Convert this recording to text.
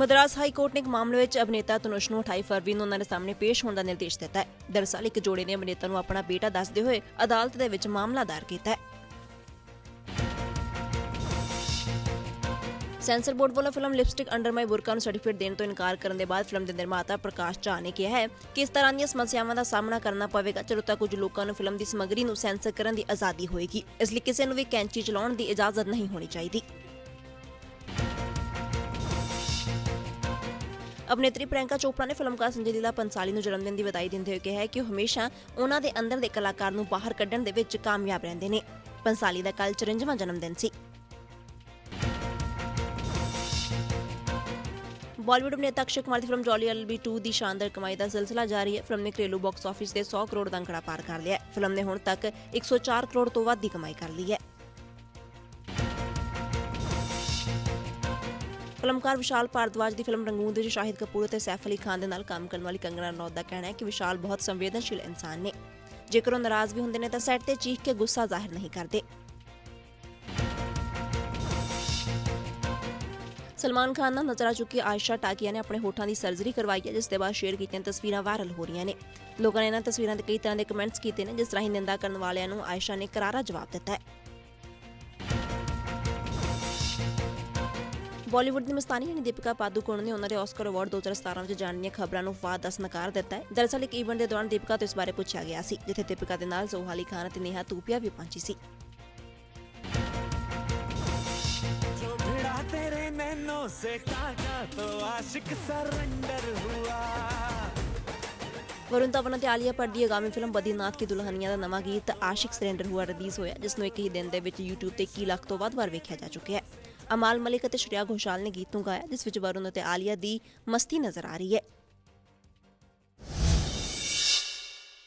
Madras high court ਨੇ ਇੱਕ ਮਾਮਲੇ ਵਿੱਚ ਅਭਿਨੇਤਾ ਤਨੁਸ਼ ਨੂੰ 28 ਫਰਵਰੀ ਨੂੰ ਉਹਨਾਂ ਦੇ ਸਾਹਮਣੇ ਪੇਸ਼ ਹੋਣ ਦਾ ਨਿਰਦੇਸ਼ ਦਿੱਤਾ ਹੈ। ਦਰਅਸਲ ਇੱਕ ਜੋੜੇ ਨੇ ਅਭਿਨੇਤਾ ਨੂੰ ਆਪਣਾ ਬੇਟਾ ਦੱਸਦੇ ਹੋਏ ਅਦਾਲਤ ਦੇ ਵਿੱਚ ਮਾਮਲਾ ਦਾਇਰ ਕੀਤਾ ਹੈ। ਸੈਂਸਰ ਬੋਰਡ ਵੱਲੋਂ film lipstick under my Burkha ਨੂੰ ਸਰਟੀਫਿਕੇਟ ਦੇਣ ਤੋਂ ਇਨਕਾਰ ਕਰਨ ਦੇ ਬਾਅਦ ਫਿਲਮ ਦੇ ਨਿਰਮਾਤਾ ਪ੍ਰਕਾਸ਼ ਝਾ ਨੇ ਕਿਹਾ ਹੈ ਕਿ ਇਸ ਤਰ੍ਹਾਂ ਦੀਆਂ ਸਮੱਸਿਆਵਾਂ ਦਾ ਸਾਹਮਣਾ ਕਰਨਾ ਪਵੇਗਾ ਜਦੋਂ ਤੱਕ ਕੁਝ ਲੋਕਾਂ ਨੂੰ ਫਿਲਮ ਦੀ ਸਮੱਗਰੀ ਨੂੰ ਸੈਂਸਰ ਕਰਨ ਦੀ ਆਜ਼ਾਦੀ ਹੋਏਗੀ। ਇਸ ਲਈ ਕਿਸੇ ਨੂੰ ਵੀ ਕੈਂਚੀ ਚਲਾਉਣ ਦੀ ਇਜਾਜ਼ਤ ਨਹੀਂ ਹੋਣੀ ਚਾਹੀਦੀ। ਅਭਿਨੇਤਰੀ ਪ੍ਰਿਯੰਕਾ ਚੋਪੜਾ ਨੇ ਫਿਲਮਕਾਰ ਸੰਜੇ ਲੀਲਾ ਪੰਸਾਲੀ ਨੂੰ ਜਨਮਦਿਨ ਦੀ ਵਧਾਈ ਦਿੰਦੇ ਹੋਏ ਕਿਹਾ ਕਿ ਉਹ ਹਮੇਸ਼ਾ ਉਹਨਾਂ ਦੇ ਅੰਦਰ ਦੇ ਕਲਾਕਾਰ ਨੂੰ ਬਾਹਰ ਕੱਢਣ ਦੇ ਵਿੱਚ ਕਾਮਯਾਬ ਰਹਿੰਦੇ ਨੇ। ਪੰਸਾਲੀ ਦਾ ਕੱਲ 54ਵਾਂ ਜਨਮਦਿਨ ਸੀ। ਬਾਲੀਵੁੱਡ ਅਭਿਨੇਤਾ ਅਕਸ਼ੇ ਕੁਮਾਰ ਦੀ ਫਿਲਮ ਜੌਲੀ ਐਲਬੀ 2 ਦੀ ਸ਼ਾਨਦਾਰ ਕਮਾਈ ਦਾ ਸਿਲਸਿਲਾ ਜਾਰੀ ਹੈ। ਫਿਲਮ ਨੇ ਘਰੇਲੂ ਬਾਕਸ ਆਫਿਸ ਦੇ 100 ਕਰੋੜ ਦਾ ਅੰਕੜਾ ਪਾਰ ਕਰ ਲਿਆ ਹੈ। ਫਿਲਮ ਨੇ ਹੁਣ ਤੱਕ 104 ਕਰੋੜ ਤੋਂ ਵੱਧ ਦੀ ਕਮਾਈ ਕਰ ਲਈ ਹੈ। ਫਿਲਮਕਾਰ ਵਿਸ਼ਾਲ ਭਾਰਦਵਾਜ ਦੀ ਫਿਲਮ ਰੰਗੂਨ ਦੇ ਵਿੱਚ ਸ਼ਾਹਿਦ ਕਪੂਰ ਅਤੇ ਸੈਫ ਅਲੀ ਖਾਨ ਦੇ ਨਾਲ ਕੰਮ ਕਰਨ ਵਾਲੀ ਕੰਗਨਾ ਰਣੌਤ ਦਾ ਕਹਿਣਾ ਹੈ ਕਿ ਵਿਸ਼ਾਲ ਬਹੁਤ ਸੰਵੇਦਨਸ਼ੀਲ ਇਨਸਾਨ ਨੇ। ਜੇਕਰ ਉਹ ਨਾਰਾਜ਼ ਵੀ ਹੁੰਦੇ ਨੇ ਤਾਂ ਸੈੱਟ ਤੇ ਚੀਖ ਕੇ ਗੁੱਸਾ ਜ਼ਾਹਿਰ ਨਹੀਂ ਕਰਦੇ। ਸਲਮਾਨ ਖਾਨ ਨਾਲ ਨਜ਼ਰ ਆ ਚੁੱਕੀ ਆਇਸ਼ਾ ਟਾਕੀਆ ਨੇ ਆਪਣੇ ਹੋਠਾਂ ਦੀ ਸਰਜਰੀ ਕਰਵਾਈ ਹੈ, ਜਿਸ ਦੇ ਬਾਅਦ ਸ਼ੇਅਰ ਕੀਤੀਆਂ ਤਸਵੀਰਾਂ ਵਾਇਰਲ ਹੋ ਰਹੀਆਂ ਨੇ। ਲੋਕਾਂ ਨੇ ਇਹਨਾਂ ਤਸਵੀਰਾਂ ਤੇ ਕਈ ਤਰ੍ਹਾਂ ਦੇ ਕਮੈਂਟਸ ਕੀਤੇ ਨੇ, ਜਿਸ ਰਾਹੀਂ ਨਿੰਦਾ ਕਰਨ ਵਾਲਿਆਂ ਨੂੰ ਆਇਸ਼ਾ ਨੇ ਕਰਾਰਾ ਜਵਾਬ ਦਿੱਤਾ ਹੈ। ਬਾਲੀਵੁੱਡ ਦੀ ਮਸਤਾਨੀ ਯਾਨੀ ਦੀਪਿਕਾ ਪਾਦੂਕੋਣ ਨੇ ਉਹਨਾਂ ਦੇ ਆਸਕਰ ਅਵਾਰਡ 2017 ਵਿੱਚ ਜਾਣ ਦੀਆਂ ਖਬਰਾਂ ਨੂੰ ਵਾਦ ਦਸ ਨਕਾਰ ਦਿੱਤਾ ਹੈ ਦਰਅਸਲ ਇੱਕ ਈਵੈਂਟ ਦੇ ਦੌਰਾਨ ਦੀਪਿਕਾ ਤੋਂ ਇਸ ਬਾਰੇ ਪੁੱਛਿਆ ਗਿਆ ਸੀ ਜਿੱਥੇ ਦੀਪਿਕਾ ਦੇ ਨਾਲ ਜ਼ੋਹਾਲੀ ਖਾਨ ਅਤੇ ਨੇਹਾ ਤੂਪੀਆ ਵੀ ਪਹੁੰਚੀ ਸੀ जो भिड़ा तेरे नैनों से टाका तो आशिक सरेंडर हुआ ਵਰੁਣ ਧਵਨ ਅਤੇ ਆਲੀਆ ਭੱਟ ਦੀ ਆਗਾਮੀ ਫਿਲਮ ਬਦੀਨਾਥ ਕੀ ਦੁਲਹਨੀਆ ਦਾ ਨਵਾਂ ਗੀਤ ਆਸ਼ਿਕ ਸਰੈਂਡਰ ਹੁਆ ਰਿਲੀਜ਼ ਹੋਇਆ ਜਿਸ ਨੂੰ ਇੱਕ ਹੀ ਦਿਨ ਦੇ ਵਿੱਚ YouTube ਤੇ 21 ਲੱਖ ਤੋਂ ਵੱਧ ਵਾਰ ਵੇਖਿਆ ਜਾ ਚੁੱਕਿਆ ਹੈ ਅਮਾਲ ਮਲਿਕ ਅਤੇ ਸ਼੍ਰੇਆ ਘੋਸ਼ਾਲ ਨੇ ਗੀਤ ਨੂੰ ਗਾਇਆ, ਜਿਸ ਵਿੱਚ ਵਰੁਣ ਅਤੇ ਆਲੀਆ ਦੀ ਮਸਤੀ ਨਜ਼ਰ ਆ ਰਹੀ ਹੈ।